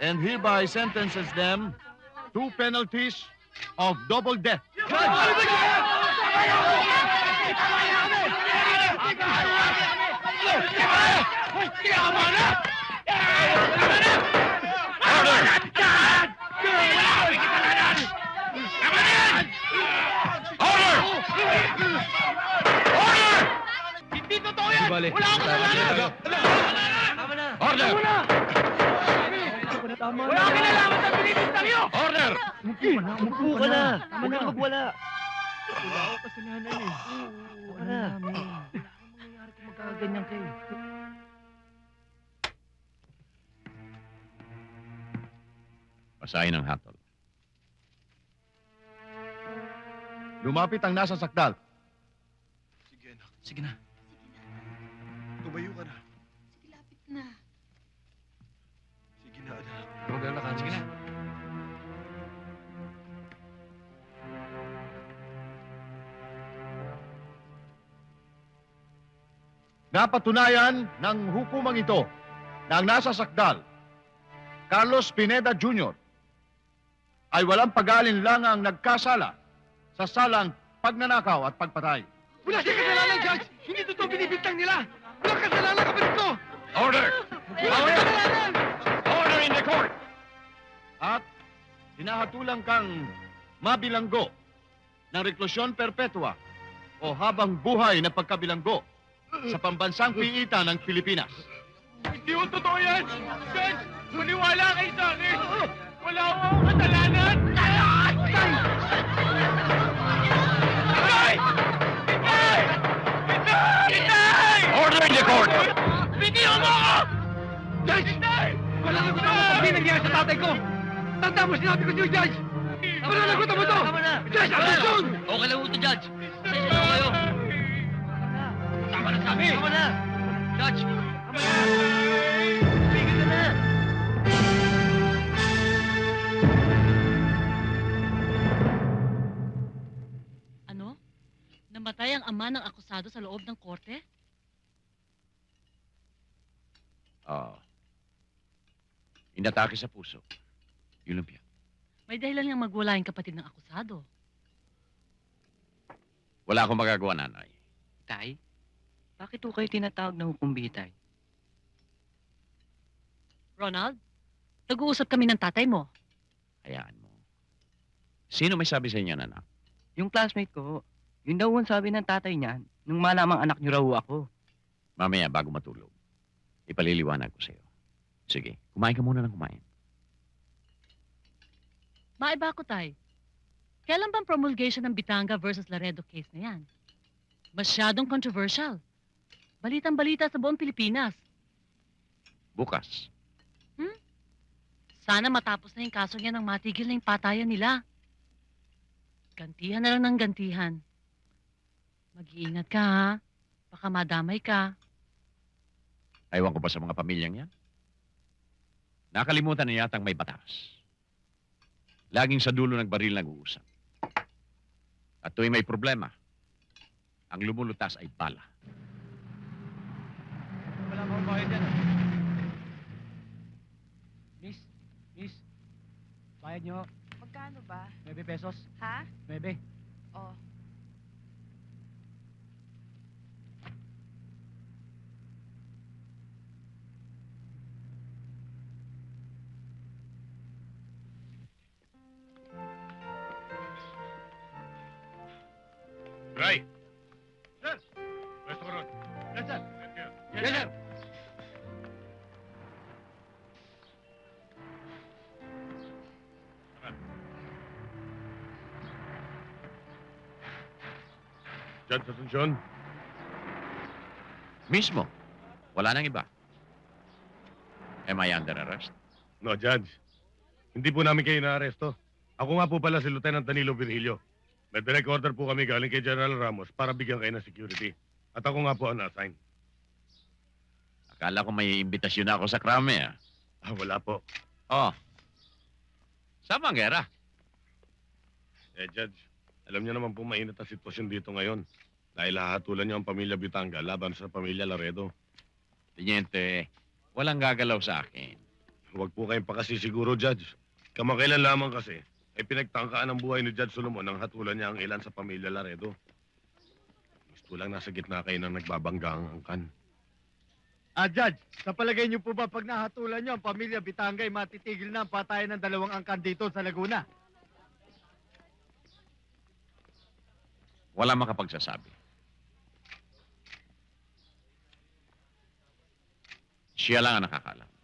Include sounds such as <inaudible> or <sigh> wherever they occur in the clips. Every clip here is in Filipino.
and hereby sentences them to penalties of double death. Hindi totoo yan! Bale. Wala akong kasalanan! Tama na! Order! Wala akong kinalaman sa binibintang niyo! Order! Umupo ka na! Huwag ka magwala! Wala akong kasalanan eh. Wala na! mangyayari kung magkakaganyan kayo? Basahin ang hatol. Lumapit ang nasa sakdal. Sige, anak. Sige na. Tumayo ka na. Anak. Huwag ka lakad. Sige na. Napatunayan ng hukumang ito na ang nasa sakdal, Carlos Pineda Jr., ay walang pag-aalinlangang nagkasala sa salang pagnanakaw at pagpatay. Wala siyang kasalanan, Judge! Hindi totoo binibintang nila! Wala kasalanan kapatid ko! Order! Wala kasalanan! Order in the court! At hinahatulang kang mabilanggo ng reklusyon perpetua o habang buhay na pagkabilanggo sa pambansang piita ng Pilipinas. Hindi ko totoo yan! Judge! Maniwala kayo sa akin! Wala akong kasalanan! Tay! Tay! Tay! Tay! Order in the court! Bitiwan mo ako! Judge! Wala kang gusto mo nangyari sa tatay ko! Tanda mo sinabi ko sa'yo, Judge! Wala na gusto mo to! Tama na! Judge, action! Okay lang ito, Judge. Pasensya na kayo. Tama na sabi! Tama na! Judge! Tama na! Tigil ka na! Ano? Namatay ang ama ng akusado sa loob ng korte? Oo. Inatake sa puso. Yun lang yan. May dahilan niyang magwala yung kapatid ng akusado. Wala akong magagawa, nanay. Tay, bakit ho kayo tinatawag na hukumbitay? Ronald, nag-uusap kami ng tatay mo. Hayaan mo. Sino may sabi sa inyo, nanak? Yung classmate ko, yun daw ang sabi ng tatay niyan, nung malamang anak niyo raw ho ako. Mamaya, bago matulog, ipaliliwanag ko sa'yo. Sige, kumain ka muna ng kumain. Maiba ko, tay. Kailan bang promulgation ng Bitanga versus Laredo case na yan? Masyadong controversial. Balitang-balita sa buong Pilipinas. Bukas. Sana matapos na yung kaso niya nang matigil na yung patayan nila. Gantihan na lang ng gantihan. Mag-iingat ka, ha? Baka madamay ka. Aywan ko pa sa mga pamilyang yan. Nakalimutan na yatang may batas. Laging sa dulo ng baril nag-uusap. At tuwing may problema, ang lumulutas ay bala. Wala akong bayad yan. Miss, miss, bayad nyo, Magkano ba? 9 pesos, Ha? 9. Oh. Sir! Pwesto ko ron. Yes, sir. Yes, sir. Judge Asuncion, Mismo. Wala nang iba. Am I under arrest? no, Judge. Hindi po namin kayo naaresto. Ako nga po pala si Lieutenant Danilo Virgilio. May direct order po kami galing kay General Ramos para bigyan kayo ng security. At ako nga po ang na-assign. Akala ko may imbitasyon na ako sa krame, ah. Ah, wala po. Oh. Ang gera? Eh, Judge, alam niyo naman po mainit ang sitwasyon dito ngayon. Dahil hahatulan niyo ang pamilya Bitanga laban sa pamilya Laredo. Tiniente, walang gagalaw sa akin. Huwag po kayong pakasisiguro, Judge. Kamakailan lamang kasi, ay pinagtangkaan ang buhay ni Judge Solomon nang hatulan niya ang ilan sa pamilya Laredo. Gusto lang nasa gitna kayo nang nagbabangga ang angkan. Ah, Judge, sa palagay niyo po ba pag nahatulan niyo ang pamilya Bitangay, matitigil na ang patayan ng dalawang angkan dito sa Laguna? Wala makapagsasabi. Siya lang ang nakakalam.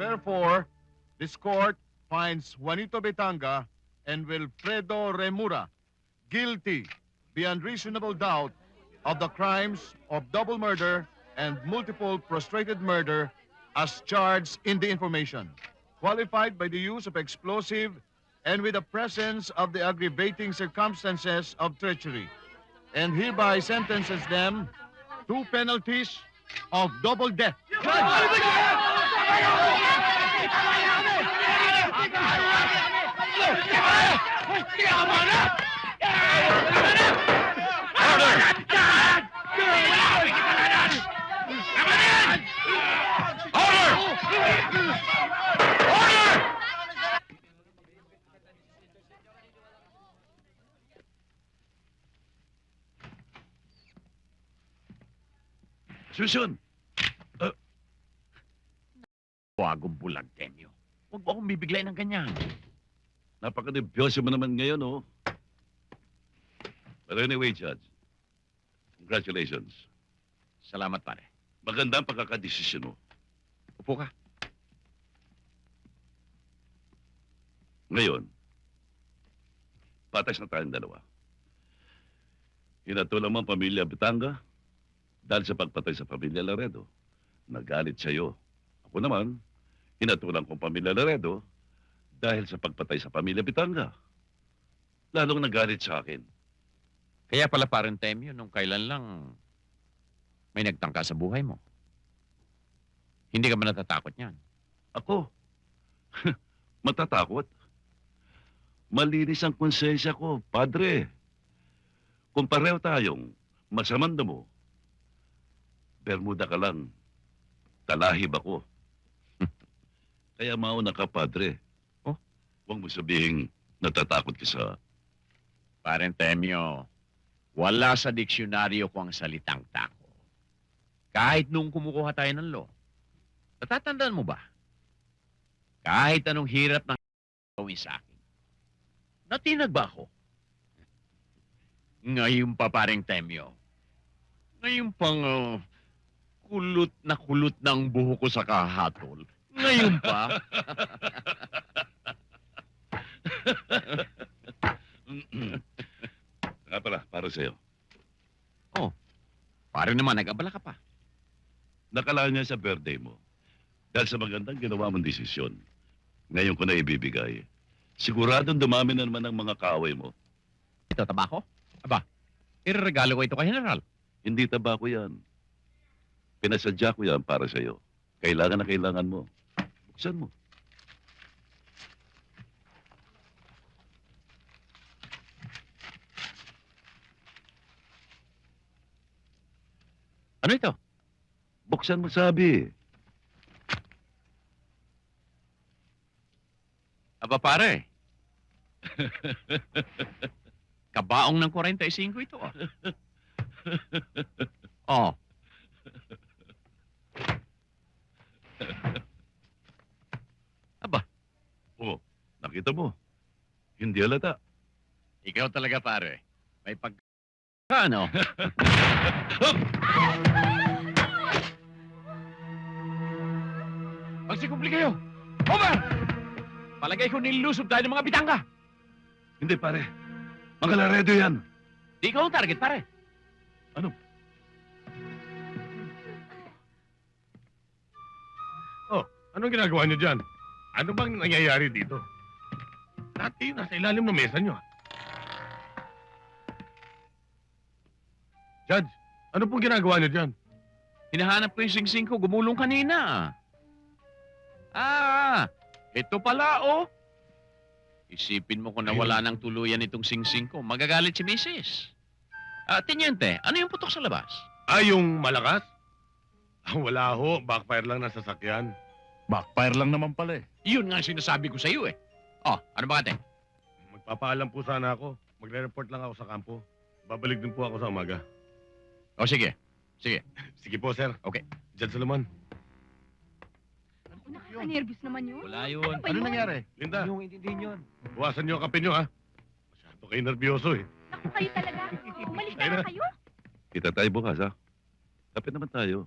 Wherefore, this court finds Juanito Betanga and Wilfredo Remura guilty beyond reasonable doubt of the crimes of double murder and multiple prostrated murder as charged in the information, qualified by the use of explosive and with the presence of the aggravating circumstances of treachery, and hereby sentences them to penalties of double death. Susun! Uh, Wagong bulag, Temyo. Huwag mo akong bibiglay ng ganyan. Napaka-nervyoso mo naman ngayon, oh. But anyway, Judge, congratulations. Salamat, pare. Maganda ang pagkakadesisyon mo. Upo ka. Ngayon, patas na tayong dalawa. Hinatulang ang pamilya Bitanga dahil sa pagpatay sa pamilya Laredo. Nagalit sa'yo. Ako naman, hinatulang kong pamilya Laredo dahil sa pagpatay sa pamilya Bitanga. Lalong nagalit sa akin. Kaya pala parang Temyo, nung kailan lang may nagtangka sa buhay mo. Hindi ka ba natatakot niyan? Ako? <laughs> Matatakot? Malinis ang konsensya ko, padre. Kung pareho tayong masamang mo, Bermuda ka lang, talahib ako. Kaya mauna ka, padre. Oh? Huwag mo sabihin natatakot ka sa... Parang Temyo, wala sa diksyonaryo ko ang salitang tako. Kahit nung kumukuha tayo ng law. Natatandaan mo ba? Kahit anong hirap ng gawin sa akin. Natinag ba ako? Ngayon pa parang Temyo. Ngayon pang uh, kulot na kulot ng buho ko sa kahatol. Ngayon pa? Nga pala, para sa'yo. Parang naman, nag-abala ka pa. Nakalaan niya sa birthday mo. Dahil sa magandang ginawa mong desisyon. Ngayon ko na ibibigay. Siguradong dumami na naman ang mga kaaway mo. Ito, tabako? Aba, ireregalo ko ito kay General. Hindi tabako yan. Pinasadya ko yan para sa'yo. Kailangan na kailangan mo. Buksan mo. Ano ito? Buksan mo sabi. Aba pare. <laughs> Kabaong ng 45 ito ah. <laughs> oh. Oh, nakita mo. Hindi halata. Ikaw talaga pare. May pag <laughs> Ano? Magsikupli kayo! Over! Palagay ko nilusob tayo ng mga bitangga. Hindi, pare. Mga Laredo yan. Di ikaw ang target, pare. Anong ginagawa niyo dyan? Ano bang nangyayari dito? Dati nasa ilalim ng mesa niyo. ah. Judge, ano pong ginagawa niyo dyan? Hinahanap ko yung singsing ko. Gumulong kanina. Ah, ito pala, oh. Isipin mo kung nawala ng tuluyan itong singsing ko. Magagalit si Mrs. Ah, Teniente, ano yung putok sa labas? Ah, yung malakas? Ah, wala ho. Backfire lang ng sasakyan. Backfire lang naman pala eh. Yun nga ang sinasabi ko sa iyo, eh. Oh, ano ba ate? Magpapaalam po sana ako. Magre-report lang ako sa kampo. Babalik din po ako sa umaga. O Oh, sige. Sige po, sir. Okay. Judge Solomon. Nakaka-nervous naman yun. Wala yun. Ano nangyari? Linda, Yung intindihin yun. buwasan niyo ang kape niyo, ha? Masyado kayo nervyoso, eh. Naku, kayo talaga. Umalis na Ayun na. kayo. Kita tayo bukas, ha? Kapit naman tayo.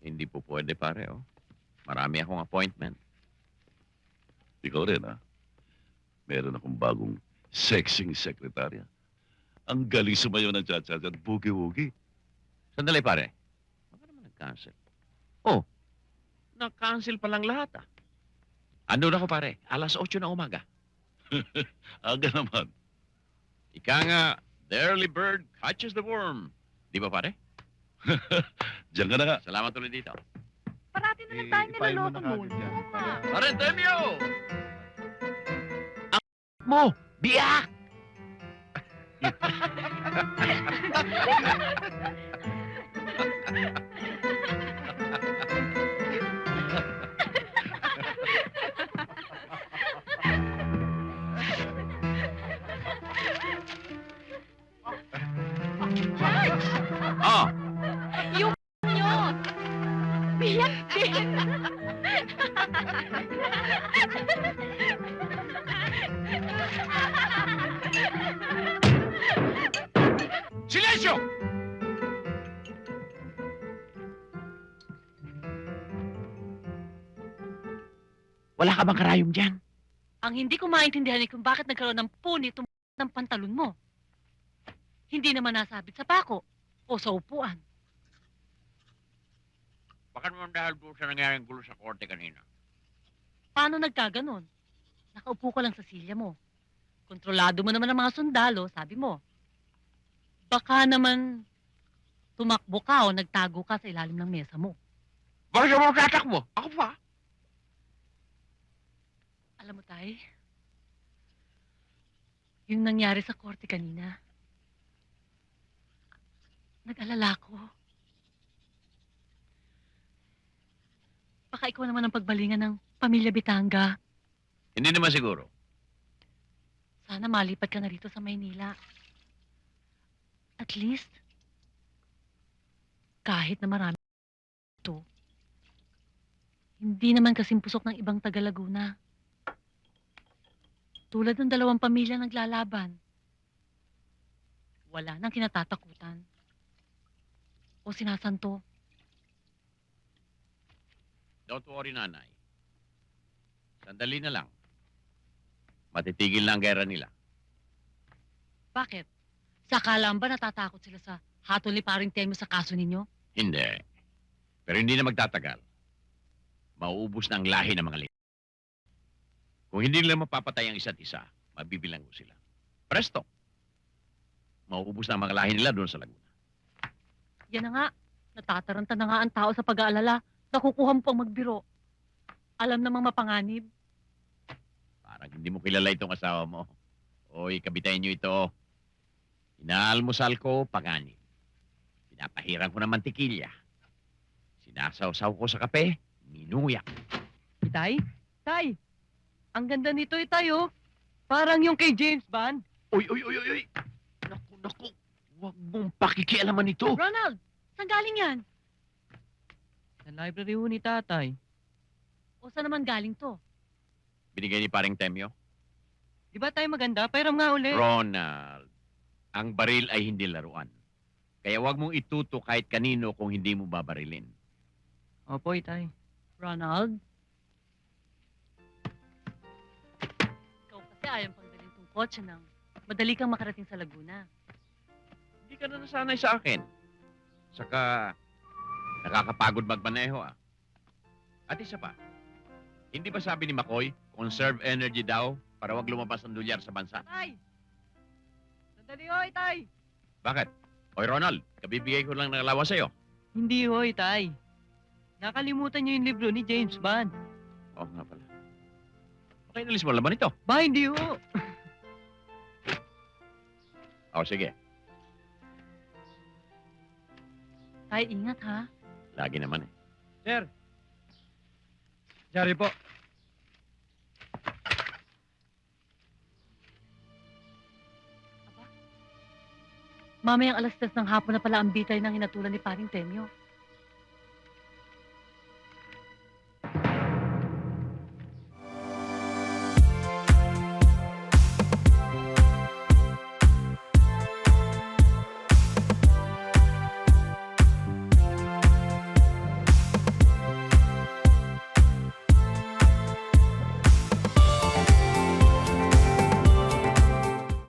Hindi po pwede, pare, oh. Marami akong appointment. Ikaw rin, ha? Meron akong bagong sexing sekretarya. Ang galing sumayo ng cha-cha at boogie-woogie. Sandali, pare. Baka naman nag-cancel. Oh, nag-cancel pa lang lahat, ah. Ano na ko, pare? Alas 8 na umaga. <laughs> Aga naman. Ika nga, the early bird catches the worm. Di ba, pare? <laughs> Diyan ka na nga. Salamat ulit dito. Parati na lang tayo niloloko nun. Oo nga. Pare, Temyo! Ang mo, biyak! Oh, <laughs> Wala ka bang karayom dyan? Ang hindi ko maintindihan ay kung bakit nagkaroon ng punit tum- ng pantalon mo. Hindi naman nasabit sa pako o sa upuan. Baka naman dahil doon sa nangyaring gulo sa korte kanina. Paano nagkaganon? Nakaupo ka lang sa silya mo. Kontrolado mo naman ang mga sundalo, sabi mo. Baka naman tumakbo ka o nagtago ka sa ilalim ng mesa mo. Bakit siya mga tatakbo? Ako pa. Alam mo, Tay, yung nangyari sa korte kanina, nag-alala ko. Baka ikaw naman ang pagbalingan ng pamilya Bitanga. Hindi naman siguro. Sana malipat ka na rito sa Maynila. At least, kahit na marami ito, hindi naman kasing pusok ng ibang taga Laguna. Tulad ng dalawang pamilya naglalaban. Wala nang kinatatakutan. O sinasanto. Don't worry, nanay. Sandali na lang. Matitigil na ang gera nila. Bakit? Sakalang ba natatakot sila sa hatol ni paring Telmo sa kaso ninyo? Hindi. Pero hindi na magtatagal. Mauubos na ang lahi ng mga. Kung hindi nila mapapatay ang isa't isa, mabibilang ko sila. Presto! Mauubos na ang mga lahi nila doon sa Laguna. Yan na nga. Natataranta na nga ang tao sa pag-aalala. Nakukuha mo pang magbiro. Alam namang mapanganib. Parang hindi mo kilala itong asawa mo. Oy, kabitayin niyo ito. Inaalmusal ko, pagani. Pinapahiran ko ng mantikilya. Sinasawsaw ko sa kape, minuyak. Itay? Tay! Ang ganda nito, Itay, oh. Parang yung kay James Bond. Uy, uy, uy, uy, uy! Naku, naku! Huwag mong pakikialaman ito! Ronald, saan galing yan? Sa library ho ni tatay. O saan naman galing to? Binigay ni paring Temyo. Di ba tayo maganda? Pairam nga uli. Ronald, Ang baril ay hindi laruan. Kaya huwag mong ituto kahit kanino kung hindi mo babarilin. Opo, itay. Ronald? Ayaw pang dalhin tong kotse nang madali kang makarating sa Laguna. Hindi ka na nasanay sa akin. Saka, nakakapagod magmaneho ah. At isa pa, hindi ba sabi ni McCoy, conserve energy daw para wag lumabas ang dolyar sa bansa? Tay! Sandali ho, itay! Bakit? Oy Ronald, kabibigay ko lang ng alawa sa'yo. Hindi ho, itay. Nakalimutan niyo yung libro ni James Bond. Oo nga pala. Okay, nalis mo laman ito. Ba, hindi ho. O sige, Tay, ingat ha. lagi naman eh. Sir. Sorry po. Mamayang alas 3 ng hapon na pala ang bitay ng hinatulan ni Paring Temyo.